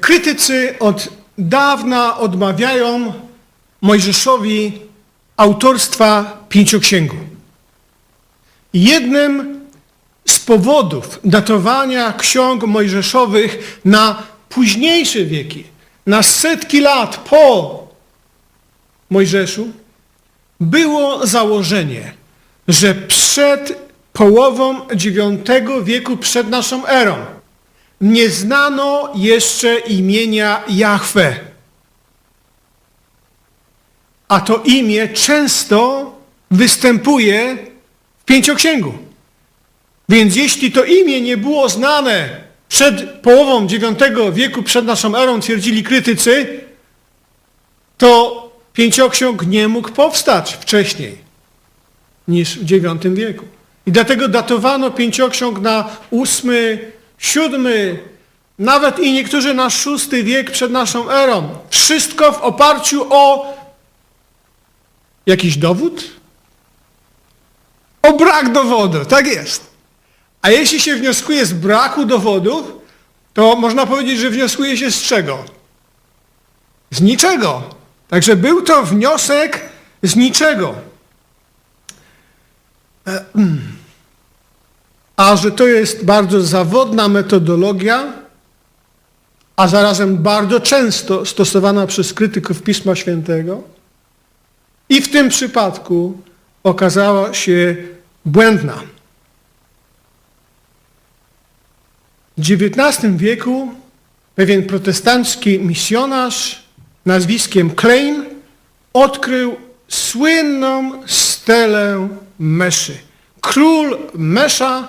Krytycy od dawna odmawiają Mojżeszowi autorstwa pięcioksięgu. Jednym z powodów datowania ksiąg mojżeszowych na późniejsze wieki, na setki lat po Mojżeszu, było założenie, że przed połową IX wieku przed naszą erą nie znano jeszcze imienia Jahwe. A to imię często występuje w pięcioksięgu. Więc jeśli to imię nie było znane przed połową IX wieku przed naszą erą, twierdzili krytycy, to pięcioksiąg nie mógł powstać wcześniej niż w IX wieku. I dlatego datowano pięcioksiąg na ósmy, siódmy, nawet i niektórzy na szósty wiek przed naszą erą. Wszystko w oparciu o jakiś dowód? O brak dowodu, tak jest. A jeśli się wnioskuje z braku dowodów, to można powiedzieć, że wnioskuje się z czego? Z niczego. Także był to wniosek z niczego. E, mm. A że to jest bardzo zawodna metodologia, a zarazem bardzo często stosowana przez krytyków Pisma Świętego, i w tym przypadku okazała się błędna. W XIX wieku pewien protestancki misjonarz nazwiskiem Klein odkrył słynną stelę Meszy. Król Mesza,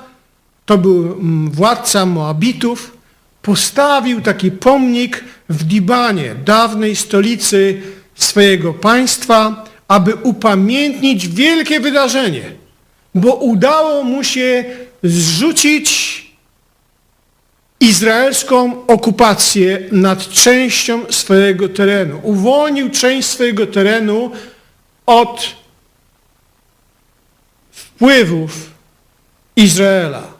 to był mm, władca Moabitów, postawił taki pomnik w Dibanie, dawnej stolicy swojego państwa, aby upamiętnić wielkie wydarzenie, bo udało mu się zrzucić izraelską okupację nad częścią swojego terenu. Uwolnił część swojego terenu od wpływów Izraela,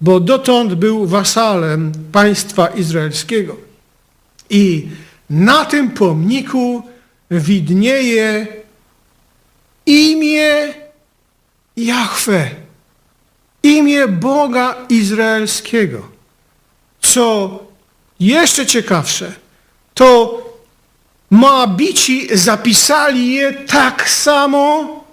bo dotąd był wasalem państwa izraelskiego. I na tym pomniku widnieje imię Jahwe, imię Boga Izraelskiego. Co jeszcze ciekawsze, to Moabici zapisali je tak samo,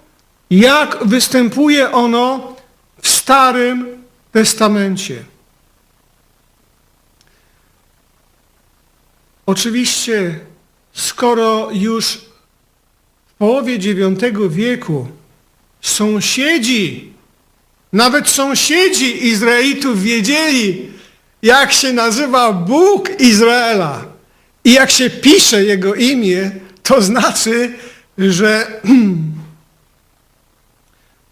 jak występuje ono w Starym Testamencie. Oczywiście, skoro już w połowie IX wieku sąsiedzi, nawet sąsiedzi Izraelitów wiedzieli, jak się nazywa Bóg Izraela i jak się pisze Jego imię, to znaczy, że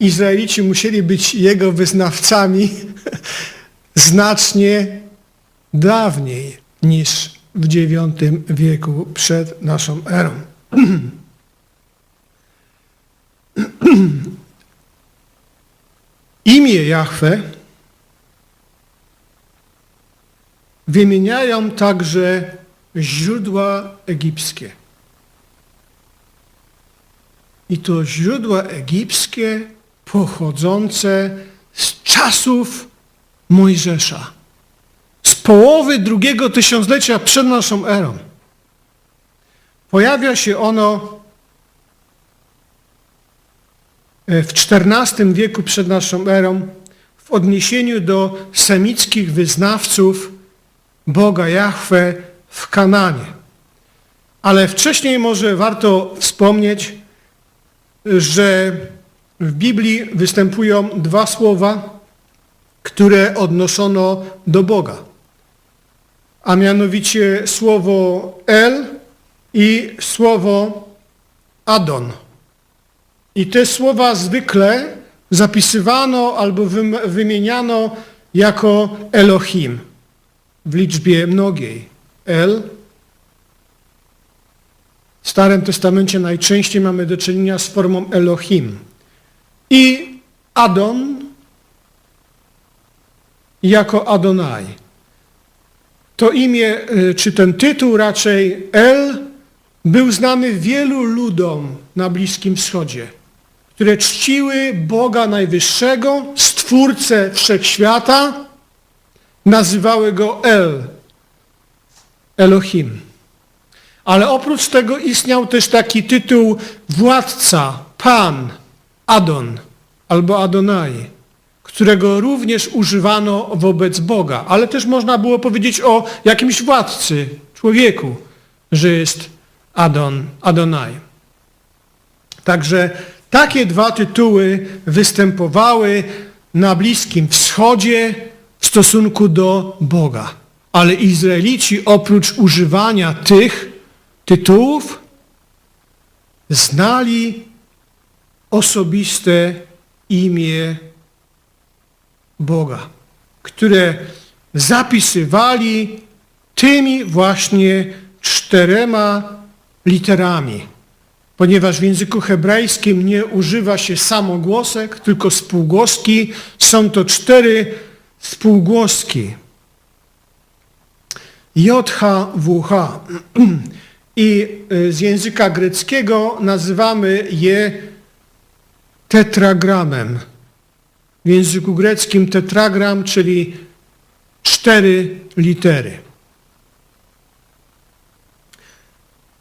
Izraelici musieli być Jego wyznawcami znacznie dawniej niż w IX wieku przed naszą erą. Imię Jahwe wymieniają także źródła egipskie. I to źródła egipskie pochodzące z czasów Mojżesza, z połowy drugiego tysiąclecia przed naszą erą. Pojawia się ono w XIV wieku przed naszą erą w odniesieniu do semickich wyznawców Boga Jahwe w Kananie. Ale wcześniej może warto wspomnieć, że w Biblii występują dwa słowa, które odnoszono do Boga. A mianowicie słowo El i słowo Adon. I te słowa zwykle zapisywano albo wymieniano jako Elohim w liczbie mnogiej. El. W Starym Testamencie najczęściej mamy do czynienia z formą Elohim. I Adon jako Adonai. to imię, y, czy ten tytuł raczej El, był znany wielu ludom na Bliskim Wschodzie, które czciły Boga Najwyższego, Stwórcę Wszechświata, nazywały go El, Elohim. Ale oprócz tego istniał też taki tytuł władca, Pan, Adon albo Adonai, którego również używano wobec Boga. Ale też można było powiedzieć o jakimś władcy, człowieku, że jest Adon, Adonai. Także takie dwa tytuły występowały na Bliskim Wschodzie w stosunku do Boga. Ale Izraelici oprócz używania tych tytułów znali osobiste imię Boga, które zapisywali tymi właśnie czterema literami, ponieważ w języku hebrajskim nie używa się samogłosek, tylko spółgłoski. Są to cztery spółgłoski. JHWH. I y, z języka greckiego nazywamy je tetragramem. W języku greckim tetragram, czyli cztery litery.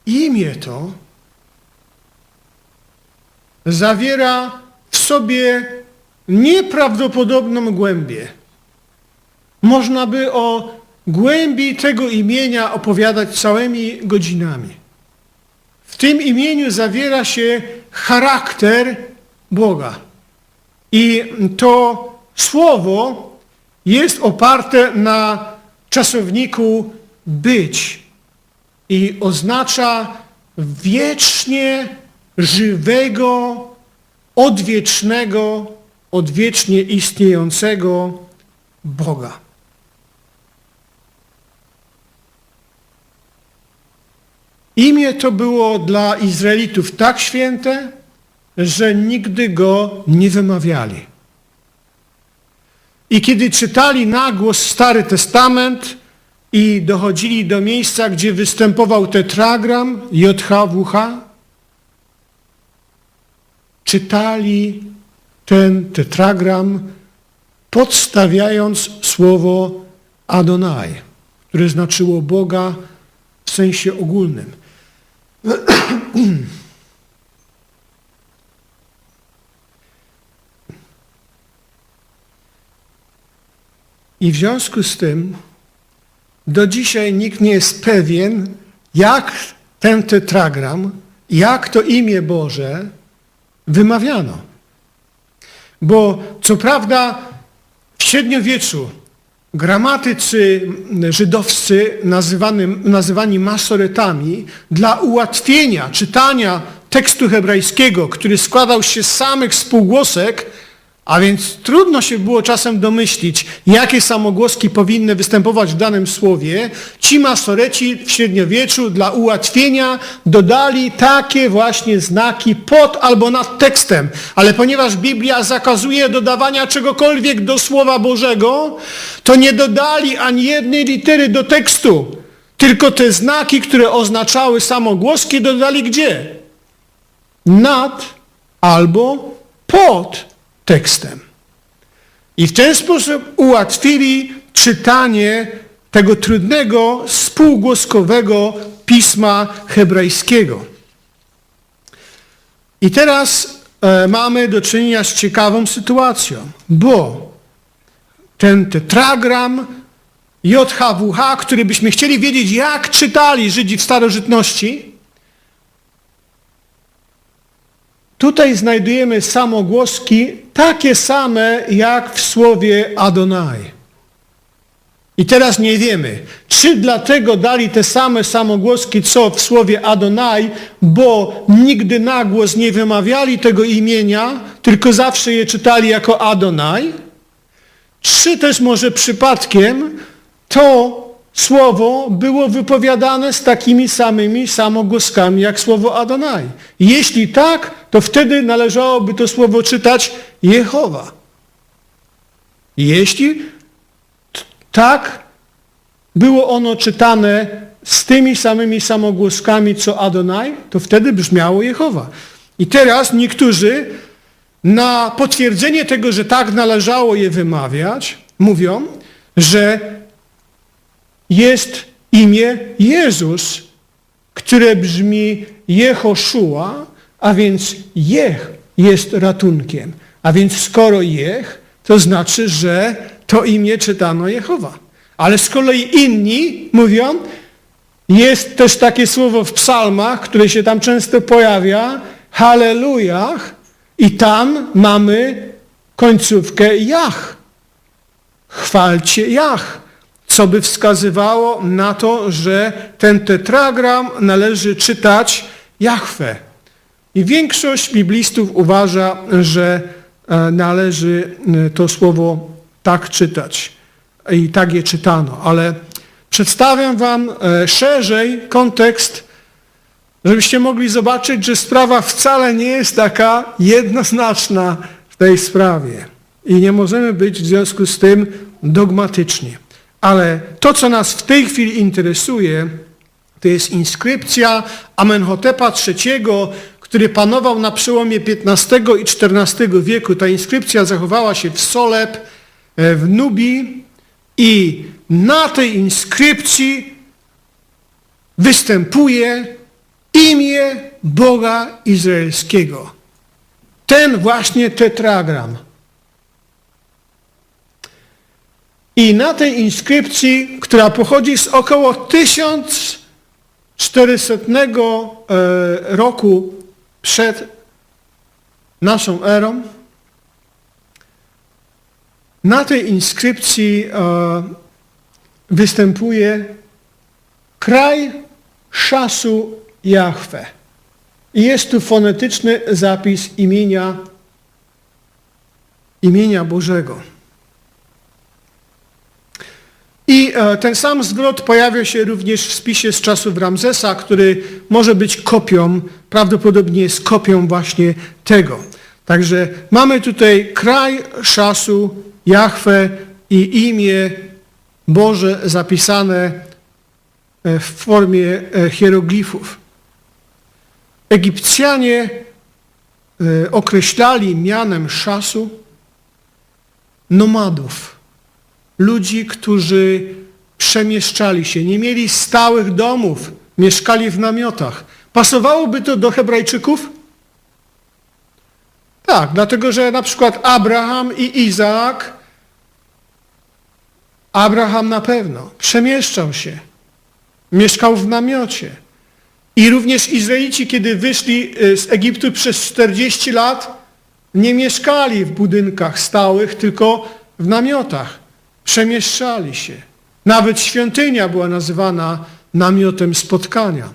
Imię to zawiera w sobie nieprawdopodobną głębię. Można by o głębi tego imienia opowiadać całymi godzinami. W tym imieniu zawiera się charakter Boga. I to słowo jest oparte na czasowniku być i oznacza wiecznie żywego, odwiecznego, odwiecznie istniejącego Boga. Imię to było dla Izraelitów tak święte, że nigdy go nie wymawiali. I kiedy czytali na głos Stary Testament i dochodzili do miejsca, gdzie występował tetragram JHWH, czytali ten tetragram podstawiając słowo Adonai, które znaczyło Boga w sensie ogólnym. I w związku z tym do dzisiaj nikt nie jest pewien, jak ten tetragram, jak to imię Boże wymawiano. Bo co prawda w średniowieczu gramatycy żydowscy nazywani, nazywani masoretami dla ułatwienia czytania tekstu hebrajskiego, który składał się z samych spółgłosek, a więc trudno się było czasem domyślić, jakie samogłoski powinny występować w danym słowie. Ci masoreci w średniowieczu dla ułatwienia dodali takie właśnie znaki pod albo nad tekstem. Ale ponieważ Biblia zakazuje dodawania czegokolwiek do Słowa Bożego, to nie dodali ani jednej litery do tekstu. Tylko te znaki, które oznaczały samogłoski, dodali gdzie? Nad albo pod tekstem. I w ten sposób ułatwili czytanie tego trudnego, spółgłoskowego pisma hebrajskiego. I teraz e, mamy do czynienia z ciekawą sytuacją, bo ten tetragram JHWH, który byśmy chcieli wiedzieć, jak czytali Żydzi w starożytności, Tutaj znajdujemy samogłoski takie same jak w słowie Adonai. I teraz nie wiemy, czy dlatego dali te same samogłoski, co w słowie Adonai, bo nigdy na głos nie wymawiali tego imienia, tylko zawsze je czytali jako Adonai, czy też może przypadkiem to słowo było wypowiadane z takimi samymi samogłoskami jak słowo Adonai. Jeśli tak, to wtedy należałoby to słowo czytać Jehowa. Jeśli tak, było ono czytane z tymi samymi samogłoskami co Adonai, to wtedy brzmiało Jehowa. I teraz niektórzy na potwierdzenie tego, że tak należało je wymawiać, mówią, że jest imię Jezus, które brzmi Jehoszua, a więc Jech jest ratunkiem. A więc skoro Jech, to znaczy, że to imię czytano Jehowa. Ale z kolei inni mówią, jest też takie słowo w psalmach, które się tam często pojawia, Hallelujah, i tam mamy końcówkę Jach. Chwalcie Jach, co by wskazywało na to, że ten tetragram należy czytać Jahwe. I większość biblistów uważa, że e, należy e, to słowo tak czytać. I tak je czytano. Ale przedstawiam wam e, szerzej kontekst, żebyście mogli zobaczyć, że sprawa wcale nie jest taka jednoznaczna w tej sprawie. I nie możemy być w związku z tym dogmatyczni. Ale to, co nas w tej chwili interesuje, to jest inskrypcja Amenhotepa III, który panował na przełomie XV i XIV wieku. Ta inskrypcja zachowała się w Soleb, e, w Nubii i na tej inskrypcji występuje imię Boga Izraelskiego. Ten właśnie tetragram. I na tej inskrypcji, która pochodzi z około 1400 e, roku przed naszą erą, na tej inskrypcji e, występuje kraj szasu Jahwe. I jest tu fonetyczny zapis imienia, imienia Bożego. I e, ten sam zwrot pojawia się również w spisie z czasów Ramzesa, który może być kopią, prawdopodobnie jest kopią właśnie tego. Także mamy tutaj kraj szasu, Jahwe i imię Boże zapisane e, w formie e, hieroglifów. Egipcjanie określali mianem szasu nomadów ludzi, którzy przemieszczali się, nie mieli stałych domów, mieszkali w namiotach. Pasowałoby to do Hebrajczyków? Tak, dlatego że na przykład Abraham i Izaak, Abraham na pewno przemieszczał się, mieszkał w namiocie. I również Izraelici, kiedy wyszli y, z Egiptu przez 40 lat, nie mieszkali w budynkach stałych, tylko w namiotach przemieszczali się. Nawet świątynia była nazywana namiotem spotkania.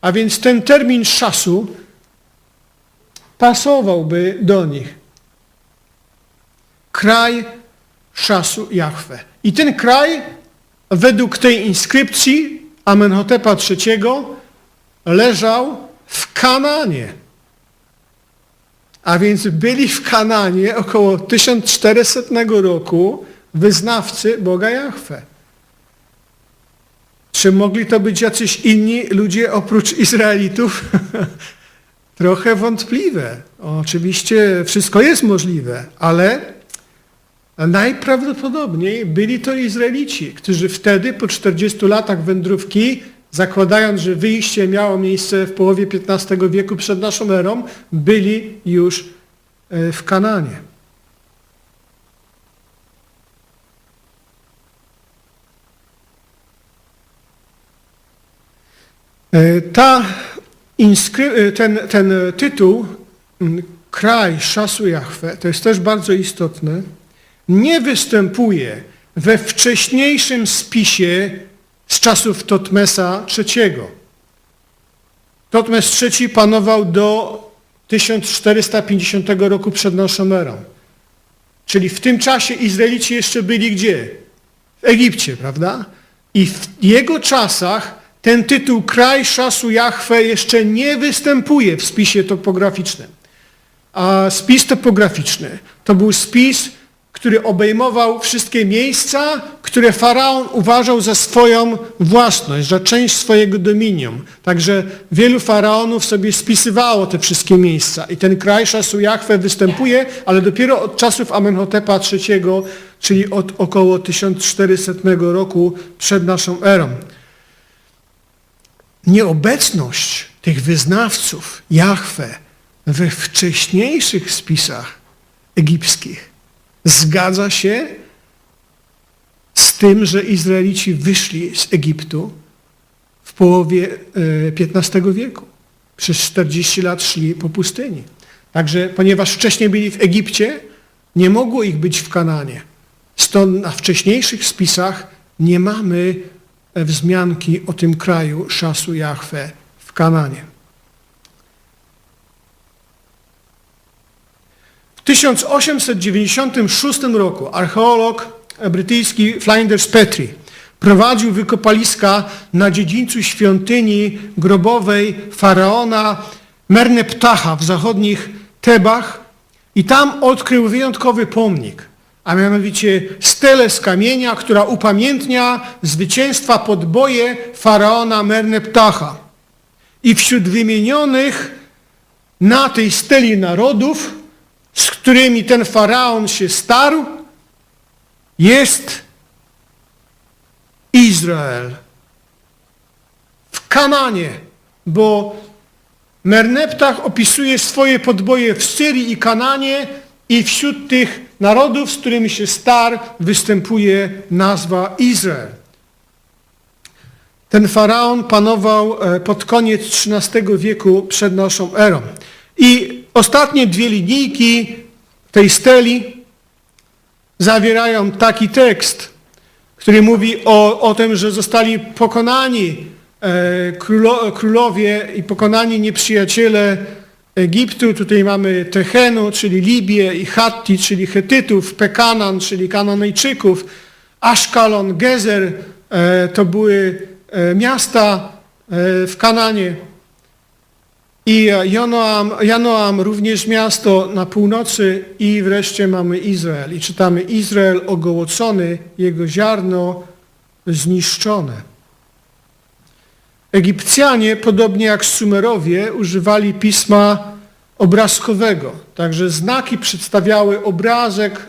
A więc ten termin szasu pasowałby do nich. Kraj szasu Jahwe. I ten kraj według tej inskrypcji Amenhotepa III leżał w Kananie. A więc byli w Kananie około 1400 roku wyznawcy Boga Jahwe. Czy mogli to być jacyś inni ludzie oprócz Izraelitów? Trochę wątpliwe. Oczywiście wszystko jest możliwe, ale najprawdopodobniej byli to Izraelici, którzy wtedy po 40 latach wędrówki, zakładając, że wyjście miało miejsce w połowie XV wieku przed naszą erą, byli już e, w Kananie. Ta e, ten, ten tytuł, kraj szasu Jahwe, to jest też bardzo istotne, nie występuje we wcześniejszym spisie z czasów Totmesa III. Totmes III panował do 1450 roku przed naszą erą. Czyli w tym czasie Izraelici jeszcze byli gdzie? W Egipcie, prawda? I w jego czasach ten tytuł Kraj Szasu Jahwe jeszcze nie występuje w spisie topograficznym. A spis topograficzny to był spis, który obejmował wszystkie miejsca, które faraon uważał za swoją własność, za część swojego dominium. Także wielu faraonów sobie spisywało te wszystkie miejsca. I ten kraj szasu Jachwę występuje, ale dopiero od czasów Amenhotepa III, czyli od około 1400 roku przed naszą erą. Nieobecność tych wyznawców Jahwe we wcześniejszych spisach egipskich zgadza się z tym, że Izraelici wyszli z Egiptu w połowie e, XV wieku. Przez 40 lat szli po pustyni. Także ponieważ wcześniej byli w Egipcie, nie mogło ich być w Kananie. Stąd na wcześniejszych spisach nie mamy e, wzmianki o tym kraju szasu Jahwe w Kananie. W 1896 roku archeolog brytyjski Flinders Petrie prowadził wykopaliska na dziedzińcu świątyni grobowej faraona Merneptacha w zachodnich Tebach i tam odkrył wyjątkowy pomnik, a mianowicie stelę z kamienia, która upamiętnia zwycięstwa podboje faraona Merneptacha. I wśród wymienionych na tej steli narodów, z którymi ten faraon się starł, jest Izrael. W Kananie, bo Merneptach opisuje swoje podboje w Syrii i Kananie i wśród tych narodów, z którymi się starł, występuje nazwa Izrael. Ten faraon panował e, pod koniec XIII wieku przed naszą erą. I ostatnie dwie linijki tej steli zawierają taki tekst, który mówi o, o tym, że zostali pokonani e, królo, królowie i pokonani nieprzyjaciele Egiptu. Tutaj mamy Techenu, czyli Libię i Hatti, czyli Chetytów, Pekanan, czyli Kananejczyków, Aszkalon, Gezer, e, to były e, miasta w Kananie. I Janoam, Janoam również miasto na północy i wreszcie mamy Izrael. I czytamy Izrael ogołocony, jego ziarno zniszczone. Egipcjanie, podobnie jak Sumerowie, używali pisma obrazkowego. Także znaki przedstawiały obrazek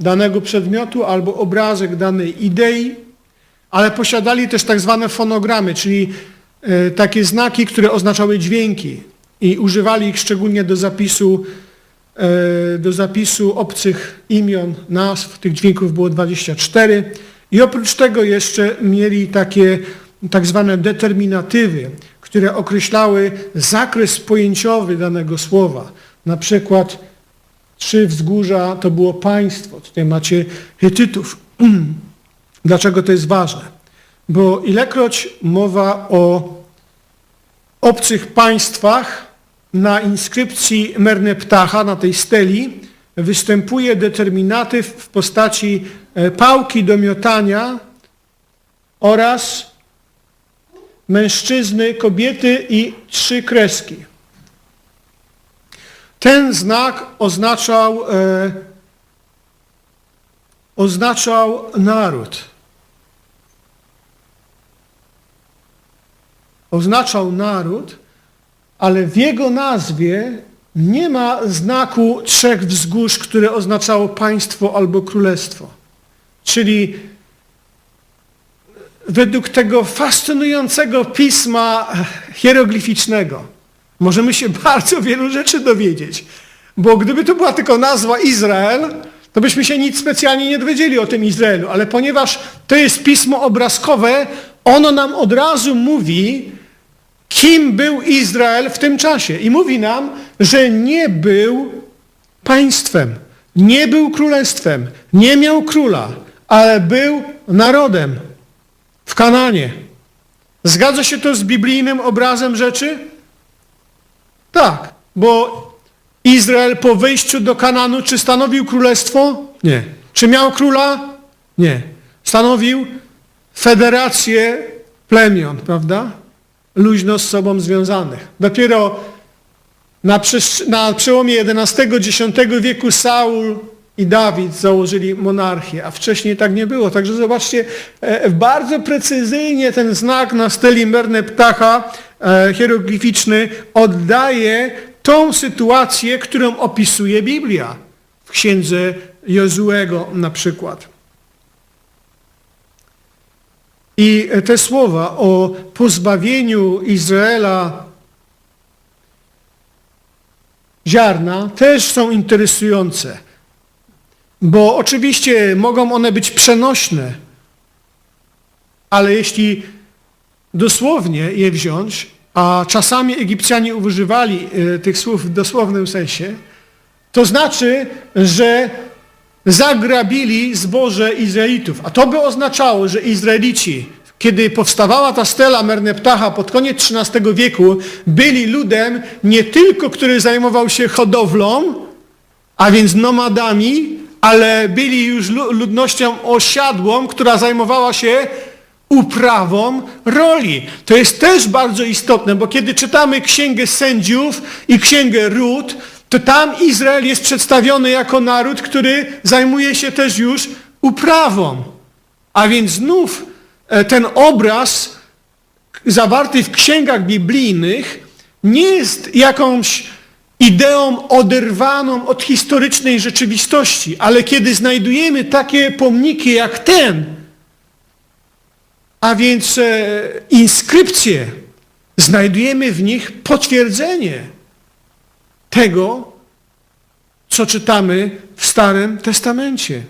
danego przedmiotu albo obrazek danej idei, ale posiadali też tak zwane fonogramy, czyli e, takie znaki, które oznaczały dźwięki i używali ich szczególnie do zapisu, e, do zapisu obcych imion, nazw. Tych dźwięków było 24. I oprócz tego jeszcze mieli takie tak zwane determinatywy, które określały zakres pojęciowy danego słowa. Na przykład trzy wzgórza to było państwo. Tutaj macie Hitytów. Dlaczego to jest ważne? Bo ilekroć mowa o obcych państwach na inskrypcji Merneptacha, na tej steli, występuje determinatyw w postaci e, pałki do miotania oraz mężczyzny, kobiety i trzy kreski. Ten znak oznaczał, e, oznaczał naród. Oznaczał naród, ale w jego nazwie nie ma znaku trzech wzgórz, które oznaczało państwo albo królestwo. Czyli według tego fascynującego pisma hieroglificznego możemy się bardzo wielu rzeczy dowiedzieć. Bo gdyby to była tylko nazwa Izrael, to byśmy się nic specjalnie nie dowiedzieli o tym Izraelu. Ale ponieważ to jest pismo obrazkowe, ono nam od razu mówi, kim był Izrael w tym czasie. I mówi nam, że nie był państwem, nie był królestwem, nie miał króla, ale był narodem Kananie. Zgadza się to z biblijnym obrazem rzeczy? Tak, bo Izrael po wyjściu do Kananu, czy stanowił królestwo? Nie. Czy miał króla? Nie. Stanowił federację plemion, prawda? luźno z sobą związanych. Dopiero na, na przełomie XI-X wieku Saul i Dawid założyli monarchię, a wcześniej tak nie było. Także zobaczcie, e, bardzo precyzyjnie ten znak na styli Merne Ptacha e, hieroglificzny oddaje tą sytuację, którą opisuje Biblia w księdze Jozuego na przykład. I te słowa o pozbawieniu Izraela ziarna też są interesujące, bo oczywiście mogą one być przenośne, ale jeśli dosłownie je wziąć, a czasami Egipcjanie używali e, tych słów w dosłownym sensie, to znaczy, że zagrabili zboże Izraelitów. A to by oznaczało, że Izraelici, kiedy powstawała ta stela Merneptacha pod koniec XIII wieku, byli ludem nie tylko, który zajmował się hodowlą, a więc nomadami, ale byli już lu- ludnością osiadłą, która zajmowała się uprawą roli. To jest też bardzo istotne, bo kiedy czytamy Księgę Sędziów i Księgę Ród, to tam Izrael jest przedstawiony jako naród, który zajmuje się też już uprawą. A więc znów e, ten obraz zawarty w księgach biblijnych nie jest jakąś ideą oderwaną od historycznej rzeczywistości, ale kiedy znajdujemy takie pomniki jak ten, a więc e, inskrypcje, znajdujemy w nich potwierdzenie tego, co czytamy w Starym Testamencie.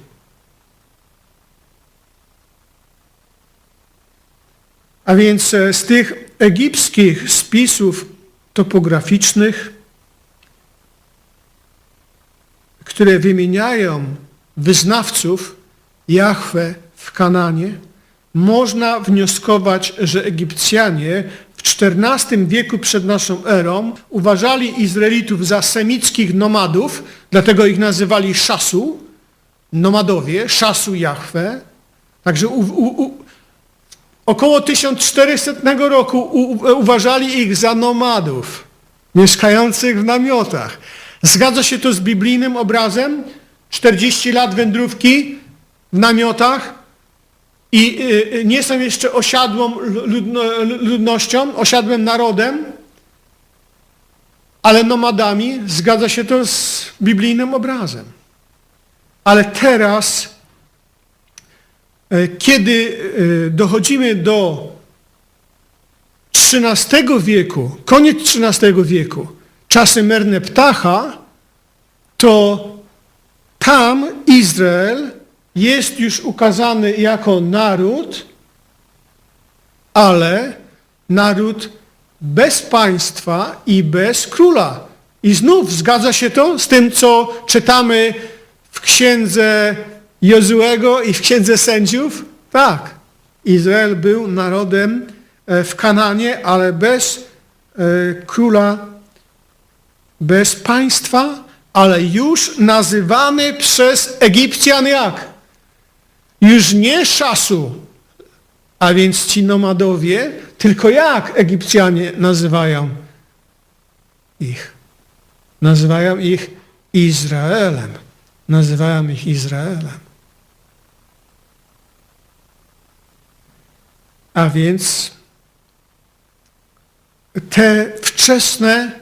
A więc e, z tych egipskich spisów topograficznych, które wymieniają wyznawców Jahwe w Kananie, można wnioskować, że Egipcjanie w XIV wieku przed naszą erą uważali Izraelitów za semickich nomadów, dlatego ich nazywali szasu, nomadowie, szasu Jahwe. Także u, u, u, około 1400 roku u, u, uważali ich za nomadów, mieszkających w namiotach. Zgadza się to z biblijnym obrazem? 40 lat wędrówki w namiotach, i y, nie są jeszcze osiadłą ludno, ludnością, osiadłym narodem, ale nomadami, zgadza się to z biblijnym obrazem. Ale teraz, y, kiedy y, dochodzimy do XIII wieku, koniec XIII wieku, czasy Merne Ptacha, to tam Izrael jest już ukazany jako naród, ale naród bez państwa i bez króla. I znów zgadza się to z tym, co czytamy w księdze Jozuego i w księdze sędziów? Tak. Izrael był narodem e, w Kananie, ale bez e, króla, bez państwa, ale już nazywany przez Egipcjan jak? Już nie szasu, a więc ci nomadowie, tylko jak Egipcjanie nazywają ich? Nazywają ich Izraelem. Nazywają ich Izraelem. A więc te wczesne,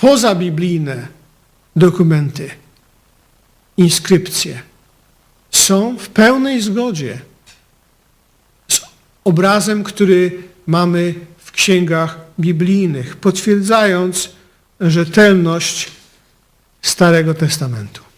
pozabiblijne dokumenty, inskrypcje, są w pełnej zgodzie z obrazem, który mamy w księgach biblijnych, potwierdzając rzetelność Starego Testamentu.